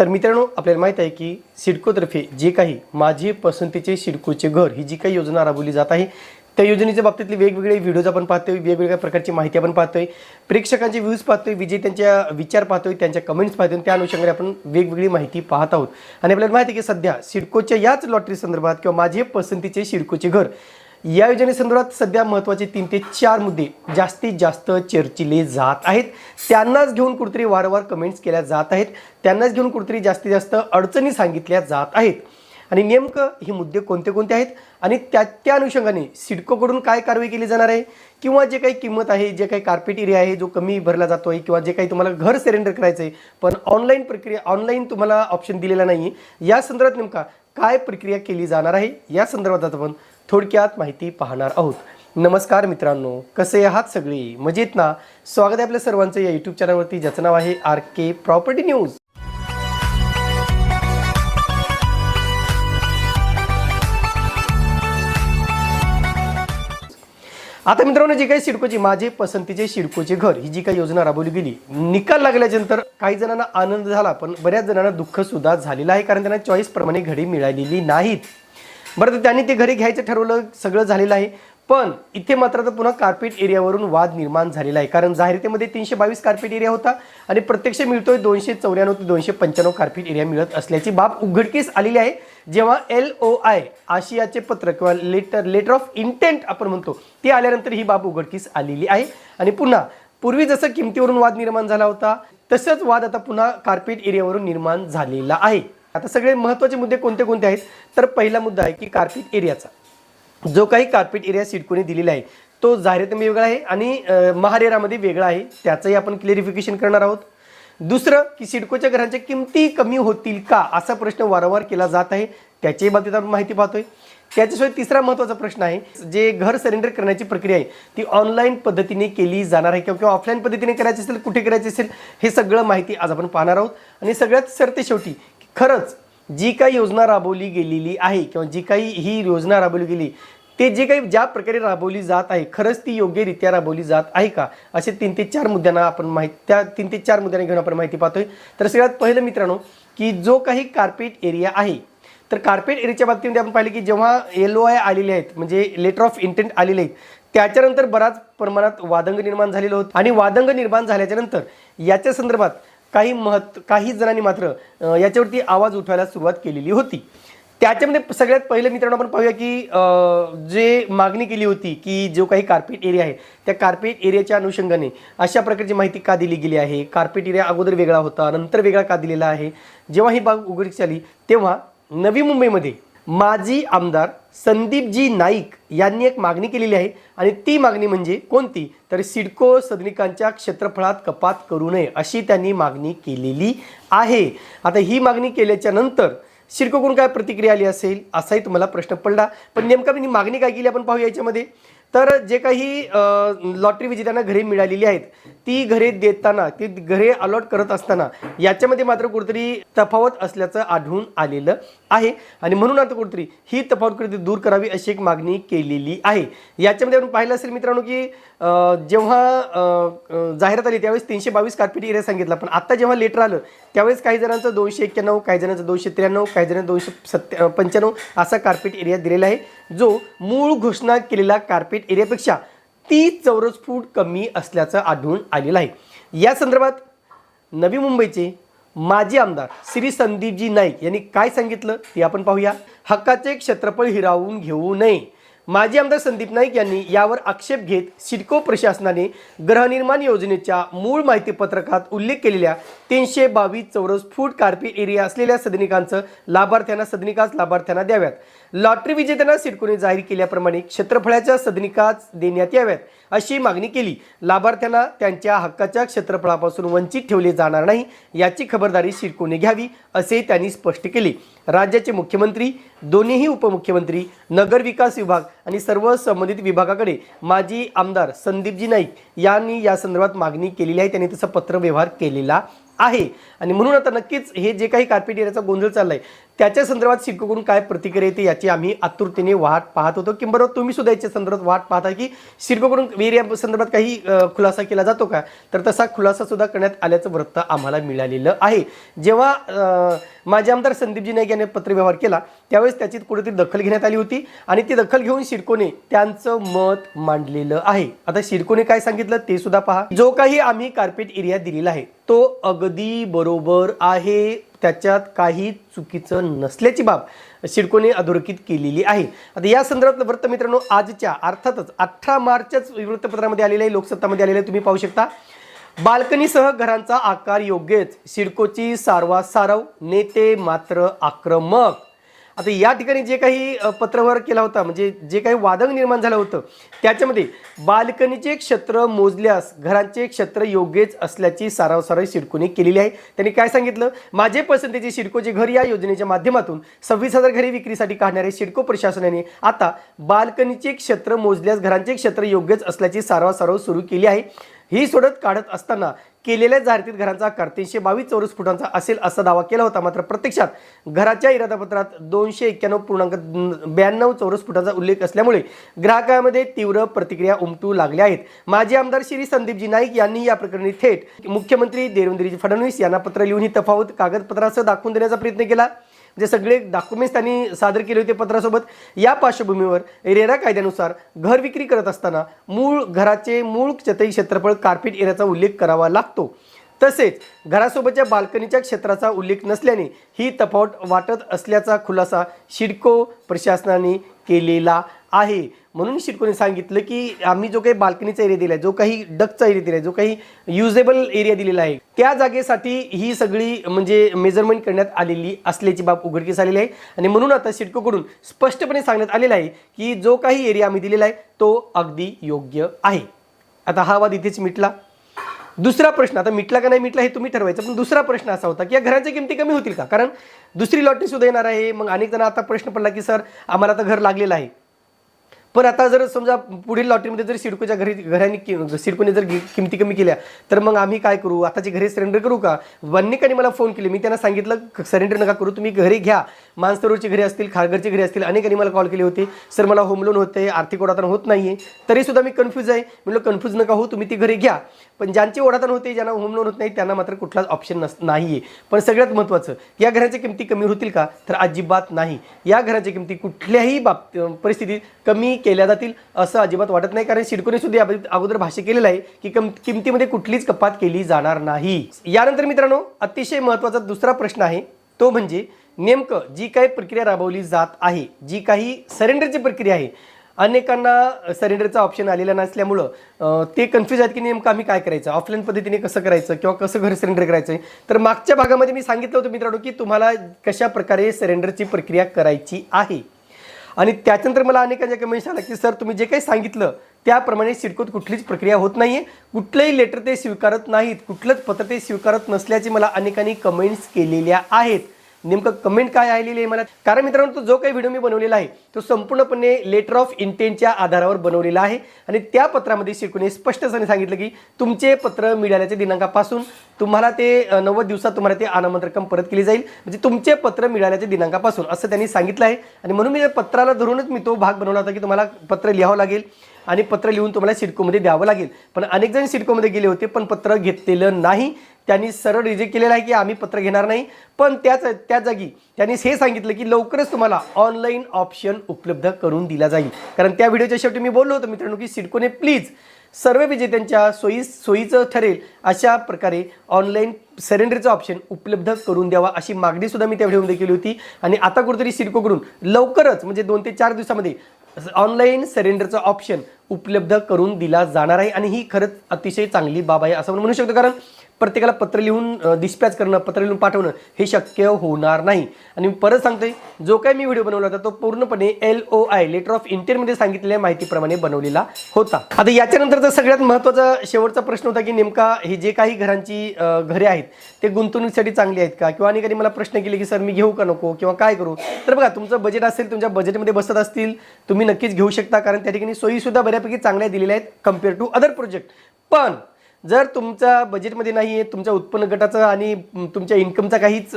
तर मित्रांनो आपल्याला माहीत आहे की सिडकोतर्फे जे काही माझे पसंतीचे सिडकोचे घर ही जी काही योजना राबवली जात आहे त्या योजनेच्या बाबतीतले वेगवेगळे व्हिडिओज आपण पाहतोय वेगवेगळ्या प्रकारची माहिती आपण पाहतोय प्रेक्षकांचे व्ह्यूज पाहतोय विजेत्यांच्या विचार पाहतोय त्यांच्या कमेंट्स पाहतोय त्या अनुषंगाने आपण वेगवेगळी माहिती पाहत आहोत. आणि आपल्याला माहिती आहे की सध्या सिडकोच्या याच लॉटरी संदर्भात किंवा माझे पसंतीचे सिडकोचे घर या योजनेसंदर्भात सध्या महत्त्वाचे तीन ते चार मुद्दे जास्तीत जास्त चर्चिले जात आहेत. त्यांनाच घेऊन कुठेतरी वारंवार कमेंट्स केल्या जात आहेत. त्यांनाच घेऊन कुठेतरी जास्तीत जास्त अडचणी सांगितल्या जात आहेत. आणि नेमकं हे मुद्दे कोणते कोणते आहेत? आणि त्या त्या अनुषंगाने सिडकोकडून काय कारवाई केली जाणार आहे? किंवा जे काही किंमत आहे जे काही कार्पेट एरिया आहे जो कमी भरला जातो आहे किंवा जे काही तुम्हाला घर सरेंडर करायचं आहे पण ऑनलाईन प्रक्रिया ऑनलाईन तुम्हाला ऑप्शन दिलेला नाही आहे या संदर्भात नेमका काय प्रक्रिया केली जाणार आहे? या संदर्भात आपण थोडक्यात माहिती पाहणार आहोत. नमस्कार मित्रांनो कसे आहात सगळे? मजेत ना? स्वागत आहे आपल्या सर्वांचं या यूट्यूब चॅनलवरती ज्याचं नाव आहे आर के प्रॉपर्टी न्यूज आता मित्रांनो जी काही सिडकोची माझे पसंतीचे सिडकोचे घर ही जी काही योजना राबवली गेली निकाल लागल्याच्यानंतर काही जणांना आनंद झाला पण बऱ्याच जणांना दुःख सुद्धा झालेलं आहे कारण त्यांना चॉईस प्रमाणे घडी मिळालेली नाहीत. बरं तर त्यांनी ते घरी घ्यायचं ठरवलं सगळं झालेलं आहे. पण इथे मात्र आता पुन्हा कार्पेट एरियावरून वाद निर्माण झालेला आहे. कारण जाहिरातीमध्ये तीनशे बावीस कार्पेट एरिया होता आणि प्रत्यक्ष मिळतोय दोनशे चौऱ्याण्णव ते दोनशे पंच्याण्णव कार्पेट एरिया मिळत असल्याची बाब उघडकीस आलेली आहे. जेव्हा एल ओ आय आशियाचे पत्र किंवा लेटर लेटर ऑफ इंटेंट आपण म्हणतो ते आल्यानंतर ही बाब उघडकीस आलेली आहे. आणि पुन्हा पूर्वी जसं किमतीवरून वाद निर्माण झाला होता तसंच वाद आता पुन्हा कार्पेट एरियावरून निर्माण झालेला आहे. आता सगळे महत्त्वाचे मुद्दे कोणते कोणते आहेत? तर पहिला मुद्दा आहे की कार्पेट एरियाचा जो काही कार्पेट एरिया सिडकोने दिलेला आहे तो जाहिरातीमध्ये वेगळा आहे आणि महारेरामध्ये वेगळा आहे. त्याचंही आपण क्लिअरिफिकेशन करणार आहोत. दुसरं की सिडकोच्या घरांच्या किमती कमी होतील का असा प्रश्न वारंवार केला जात आहे. त्याच्याही बाबतीत आपण माहिती पाहतोय. त्याच्याशिवाय तिसरा महत्त्वाचा प्रश्न आहे जे घर सरेंडर करण्याची प्रक्रिया आहे ती ऑनलाईन पद्धतीने केली जाणार आहे किंवा किंवा ऑफलाईन पद्धतीने करायची असेल कुठे करायची असेल हे सगळं माहिती आज आपण पाहणार आहोत. आणि सगळ्यात सरते शेवटी खरंच जी काही योजना राबवली गेलेली आहे किंवा जी काही ही योजना राबवली गेली ते जे काही ज्या प्रकारे राबवली जात आहे खरंच ती योग्यरित्या राबवली जात आहे का? असे तीन ते चार मुद्द्यांना आपण माहिती त्या तीन ते चार मुद्द्यांना घेऊन आपण माहिती पाहतोय. तर सगळ्यात पहिलं मित्रांनो की जो काही कार्पेट एरिया आहे तर कार्पेट एरियाच्या बाबतीमध्ये आपण पाहिले की जेव्हा एल ओ आय आलेले आहेत म्हणजे लेटर ऑफ इंटेंट आलेले आहेत त्याच्यानंतर बराच प्रमाणात वादंग निर्माण झालेलं होतं. आणि वादंग निर्माण झाल्याच्यानंतर याच्या संदर्भात काही महत् काही जणांनी मात्र याच्यावरती आवाज उठवायला सुरुवात केलेली होती. त्याच्यामध्ये सगळ्यात पहिलं मित्रांनो आपण पाहूया की जे मागणी केली होती की जो काही कार्पेट एरिया आहे त्या कार्पेट एरियाच्या अनुषंगाने अशा प्रकारची माहिती का दिली गेली आहे? कार्पेट एरिया अगोदर वेगळा होता नंतर वेगळा का दिलेला आहे? जेव्हा ही बाग उघडीस आली तेव्हा नवी मुंबईमध्ये माजी आमदार संदीपजी नाईक यांनी एक मागणी केलेली आहे. आणि ती मागणी म्हणजे कोणती? तर सिडको सदनिकांच्या क्षेत्रफळात कपात करू नये अशी त्यांनी मागणी केलेली आहे. आता ही मागणी केल्याच्यानंतर सिडकोकडून काय प्रतिक्रिया आली असेल? असाही तुम्हाला प्रश्न पडला. पण नेमका मी मागणी काय केली? आपण पाहूया याच्यामध्ये. तर जे काही लॉटरी विजेत्यांना घरे मिळालेली आहेत ती घरे देताना ती घरे अलॉट करत असताना याच्यामध्ये मात्र कुठेतरी तफावत असल्याचं आढळून आलेलं आहे. आणि म्हणून आता कुठेतरी ही तफावत कुठेतरी दूर करावी अशी एक मागणी केलेली आहे. याच्यामध्ये आपण पाहिलं असेल मित्रांनो की जेव्हा जाहिरात आली त्यावेळेस तीनशे बावीस कार्पेट एरिया सांगितला. पण आता जेव्हा लेटर आलं त्यावेळेस काही जणांचं दोनशे एक्क्याण्णव काही जणांचं दोनशे त्र्याण्णव काही जणांना दोनशे सत्त्या पंच्याण्णव असा कार्पेट एरिया दिलेला आहे जो मूळ घोषणा केलेला कार्पेट एरियापेक्षा तीस चौरस फूट कमी असल्याचं आढळून आलेलं आहे. या संदर्भात नवी मुंबईचे माजी आमदार श्री संदीपजी नाईक यांनी काय सांगितलं ते आपण पाहूया. हक्काचे क्षेत्रफळ हिरावून घेऊ नये. माजी आमदार संदीप नाईक यांनी यावर आक्षेप घेत सिडको प्रशासनाने गृहनिर्माण योजनेच्या मूळ माहितीपत्रकात उल्लेख केलेल्या तीनशे बावीस चौरस फूट कार्पेट एरिया असलेल्या सदनिकांचं लाभार्थ्यांना सदनिकाच लाभार्थ्यांना द्याव्यात. लॉटरी विजेत्यांना सिडकोने जाहीर केल्याप्रमाणे क्षेत्रफळाच्या सदनिकाच देण्यात याव्यात अशी मागणी केली. लाभार्थ्यांना त्यांच्या हक्काच्या क्षेत्रफळापासून वंचित ठेवले जाणार नाही याची खबरदारी सिडकोने घ्यावी असे त्यांनी स्पष्ट केले. राज्याचे मुख्यमंत्री दोन्हीही उपमुख्यमंत्री नगरविकास विभाग आणि सर्व संबंधित विभागाकडे माजी आमदार संदीपजी नाईक यांनी या संदर्भात मागणी केलेली आहे. त्यांनी तसं पत्र व्यवहार केलेला आहे. आणि म्हणून आता नक्कीच हे जे काही कार्पेट एरियाचा गोंधळ चाललाय त्याच्या संदर्भात सिडकोकडून काय प्रतिक्रिया येते याची आम्ही आतुरतेने वाट पाहत होतो. किंवा तुम्ही सुद्धा याच्या संदर्भात वाट पाहता की सिडकोकडून वेरिया संदर्भात काही खुलासा केला जातो का? तर तसा खुलासा सुद्धा करण्यात आल्याचं वृत्त आम्हाला मिळालेलं आहे. जेव्हा माझे माजी आमदार संदीपजी नाईक यांनी पत्रव्यवहार केला त्यावेळेस त्याची कुठेतरी दखल घेण्यात आली होती आणि ती दखल घेऊन शिरकोने त्यांचं मत मांडलेलं आहे. आता शिरकोने काय सांगितलं ते सुद्धा पहा. जो काही आम्ही कार्पेट एरिया दिलेला आहे तो अगदी बरोबर आहे. त्याच्यात काही चुकीचं नसल्याची बाब सिडकोने अधोरेखित केलेली आहे. आता या संदर्भातलं वृत्त मित्रांनो आजच्या अर्थातच अठरा मार्चच वृत्तपत्रामध्ये आलेलं आहे लोकसत्तामध्ये आलेलं आहे तुम्ही पाहू शकता. बाल्कनीसह घरांचा आकार योग्यच सिडकोची सारवा सारव नेते मात्र आक्रमक. आता या ठिकाणी जे काही पत्रव्यवहार केला होता म्हणजे जे काही वादंग निर्माण झालं होतं त्याच्यामध्ये बाल्कनीचे क्षेत्र मोजल्यास घरांचे क्षेत्र योग्यच असल्याची सारावसाराई सिडकोने केलेली आहे. त्यांनी काय सांगितलं? माझे पसंतीचे सिडकोचे घर या योजनेच्या माध्यमातून सव्वीस हजार घरे विक्रीसाठी काढणारे सिडको प्रशासनाने आता बाल्कनीचे क्षेत्र मोजल्यास घरांचे क्षेत्र योग्यच असल्याची सारवासारव सुरू केली आहे. ही सोडत काढत असताना केलेल्या जाहिरातीत घरांचा आकार तीनशे बावीस चौरस फुटांचा असेल असा दावा केला होता. मात्र प्रत्यक्षात घराच्या इरादापत्रात दोनशे एक्क्याण्णव पूर्णांक ब्याण्णव चौरस फुटांचा उल्लेख असल्यामुळे ग्राहकांमध्ये तीव्र प्रतिक्रिया उमटू लागल्या आहेत. माजी आमदार श्री संदीपजी नाईक यांनी या प्रकरणी थेट मुख्यमंत्री देवेंद्रजी फडणवीस यांना पत्र लिहून ही तफावत कागदपत्रासह दाखवून देण्याचा प्रयत्न केला. जे सगळे डॉक्युमेंट्स त्यांनी सादर केले होते पत्रासोबत या पार्श्वभूमीवर रेरा कायद्यानुसार घर विक्री करत असताना मूळ घराचे मूळ चतई क्षेत्रफळ कार्पेट एरियाचा उल्लेख करावा लागतो. तसेच घरासोबतच्या बाल्कनीच्या क्षेत्राचा उल्लेख नसल्याने ही तफावट वाटत असल्याचा खुलासा शिडको प्रशासनाने केलेला आहे. म्हणून शिरकोने सांगितलं की आम्ही जो काही बाल्कनीचा एरिया दिला आहे जो काही डकचा एरिया दिला आहे जो काही युजेबल एरिया दिलेला आहे त्या जागेसाठी ही सगळी म्हणजे मेजरमेंट करण्यात आलेली असल्याची बाब उघडकीस आलेली आहे. आणि म्हणून आता सिडकोकडून स्पष्टपणे सांगण्यात आलेलं आहे की जो काही एरिया आम्ही दिलेला आहे तो अगदी योग्य आहे. आता हा वाद इथेच मिटला. दुसरा प्रश्न आता मिटला का नाही मिटला हे तुम्ही ठरवायचं पण दुसरा प्रश्न असा होता की या घरांच्या किमती कमी होतील का? कारण दुसरी लॉटरी सुद्धा येणार आहे. मग अनेक जण आता प्रश्न पडला की सर आम्हाला आता घर लागलेलं आहे. पण आता जर समजा पुढील लॉटरीमध्ये जर सिडकोच्या घरी घरांनी सिडकोने जर किमती कमी केल्या तर मग आम्ही काय करू? आताची घरे सरेंडर करू का? वन्यकाने मला फोन केले. मी त्यांना सांगितलं सरेंडर नका करू. तुम्ही घरी घ्या. मानसरोवरची घरे असतील खारघरची घरे असतील अनेकांनी मला कॉल केले होते. सर मला होम लोन होते आर्थिक ओढाताण होत नाहीये. तरी सुद्धा मी कन्फ्यूज आहे. म्हणलं कन्फ्यूज नका हो तुम्ही ती घरी घ्या. पण ज्यांची ओढाताण होते ज्यांना होम लोन होत नाही त्यांना मात्र कुठलाच ऑप्शन नस नाहीये. पण सगळ्यात महत्त्वाचं या घराच्या किमती कमी होतील का? तर अजिबात नाही. या घराच्या किमती कुठल्याही बाब परिस्थितीत कमी केल्या जातील असं अजिबात वाटत नाही कारण सिडकोने सुद्धा अगोदर भाष्य केलेलं आहे की कम किमतीमध्ये कुठलीच कपात केली जाणार नाही. यानंतर मित्रांनो अतिशय महत्त्वाचा दुसरा प्रश्न आहे. तो म्हणजे नेमकं जी काही प्रक्रिया राबवली जात आहे जी काही सरेंडरची प्रक्रिया आहे अनेकांना सरेंडरचा ऑप्शन आलेला नसल्यामुळं ते कन्फ्यूज आहेत की नेमकं आम्ही काय करायचं? ऑफलाईन पद्धतीने कसं करायचं किंवा कसं घर सरेंडर करायचं तर मागच्या भागामध्ये मी सांगितलं होतं मित्रांनो की तुम्हाला कशा प्रकारे सरेंडरची प्रक्रिया करायची आहे. आणि त्याच्यानंतर मला अनेकांच्या कमेंट्स आल्या की सर तुम्ही जे काही सांगितलं त्याप्रमाणे सिडकोत कुठलीच प्रक्रिया होत नाही आहे कुठलंही लेटर ते स्वीकारत नाहीत. कुठलंच पत्र ते स्वीकारत नसल्याचे मला अनेकांनी कमेंट्स केलेल्या आहेत. नेमकं कमेंट काय आलेली आहे मला? कारण मित्रांनो तो जो काही व्हिडिओ मी बनवलेला आहे तो संपूर्णपणे लेटर ऑफ इंटेंटच्या आधारावर बनवलेला आहे. आणि त्या पत्रामध्ये शिरकुने स्पष्टपणे सांगितलं की तुमचे पत्र मिळाल्याच्या दिनांकापासून तुम्हाला ते नव्वद दिवसात तुम्हाला ते आनामत रक्कम परत केली जाईल. म्हणजे तुमचे पत्र मिळाल्याच्या दिनांकापासून असं त्यांनी सांगितलं आहे. आणि म्हणून मी या पत्राला धरूनच मी तो भाग बनवला होता की तुम्हाला पत्र लिहावं लागेल. आणि पत्र लिहून तुम्हाला सिडकोमध्ये द्यावं लागेल. पण अनेक जण सिडकोमध्ये गेले होते पण पत्र घेतलेलं नाही. त्यांनी सरळ रिजेक्ट केलेलं आहे की आम्ही पत्र घेणार नाही. पण त्याच त्या जागी त्यांनी हे सांगितलं की लवकरच तुम्हाला ऑनलाईन ऑप्शन उपलब्ध करून दिला जाईल. कारण त्या व्हिडिओच्या शेवटी मी बोललो होतो मित्रांनो की सिडकोने प्लीज सर्व विजेत्यांच्या सोयी सोयीचं ठरेल अशा प्रकारे ऑनलाईन सरेंडरचं ऑप्शन उपलब्ध करून द्यावा अशी मागणी सुद्धा मी त्या व्हिडिओमध्ये केली होती. आणि आता कुठेतरी सिडकोकडून लवकरच म्हणजे दोन ते चार दिवसामध्ये ऑनलाईन सरेंडरचं ऑप्शन उपलब्ध करून दिला जाणार आहे. आणि ही खरंच अतिशय चांगली बाब आहे असं म्हणू शकतो. कारण प्रत्येकाला पत्र लिहून डिस्पॅच करणं पत्र लिहून पाठवणं हे शक्य होणार नाही. आणि परत सांगतोय जो काही मी व्हिडिओ बनवला होता तो पूर्णपणे L O I letter of इंटरमध्ये सांगितलेल्या माहितीप्रमाणे बनवलेला होता. आता याच्यानंतरचा सगळ्यात महत्त्वाचा शेवटचा प्रश्न होता की नेमका हे जे काही घरांची घरे आहेत ते गुंतवणुकीसाठी चांगली आहेत का? किंवा अनेकांनी मला प्रश्न केले की सर मी घेऊ का नको? किंवा काय करू? तर बघा तुमचं बजेट असेल तुमच्या बजेटमध्ये बसत असतील तुम्ही नक्कीच घेऊ शकता कारण त्या ठिकाणी सोयीसुद्धा बऱ्यापैकी चांगल्या दिलेल्या आहेत कंपेअर टू अदर प्रोजेक्ट पण जर तुमच्या बजेटमध्ये नाही आहे तुमच्या उत्पन्न गटाचा आणि तुमच्या इन्कमचा काहीच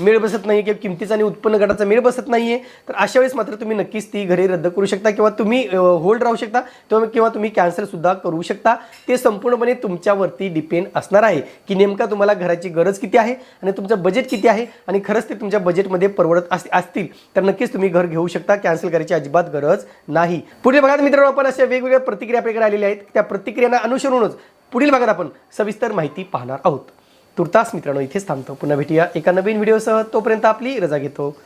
मेळ बसत नाही किंवा किमतीचा आणि उत्पन्न गटाचा मेळ बसत नाही आहे तर अशा वेळेस मात्र तुम्ही नक्कीच ती घरे रद्द करू शकता किंवा तुम्ही होल्ड राहू शकता किंवा किंवा तुम्ही कॅन्सलसुद्धा करू शकता. ते संपूर्णपणे तुमच्यावरती डिपेंड असणार आहे की नेमका तुम्हाला घराची गरज किती आहे आणि तुमचं बजेट किती आहे आणि खरंच ते तुमच्या बजेटमध्ये परवडत अस- असतील तर नक्कीच तुम्ही घर घेऊ शकता. कॅन्सल करायची अजिबात गरज नाही. पुढील भागात मित्रांनो आपण अशा वेगवेगळ्या प्रतिक्रिया आपल्याकडे आलेल्या आहेत. त्या प्रतिक्रियांना अनुसरूनच पुढील भागात आपण सविस्तर माहिती पाहणार आहोत. तुर्तास मित्रांनो इथेच थांबतो. पुन्हा भेटूया एका नवीन व्हिडिओसह. तोपर्यंत आपली रजा घेतो.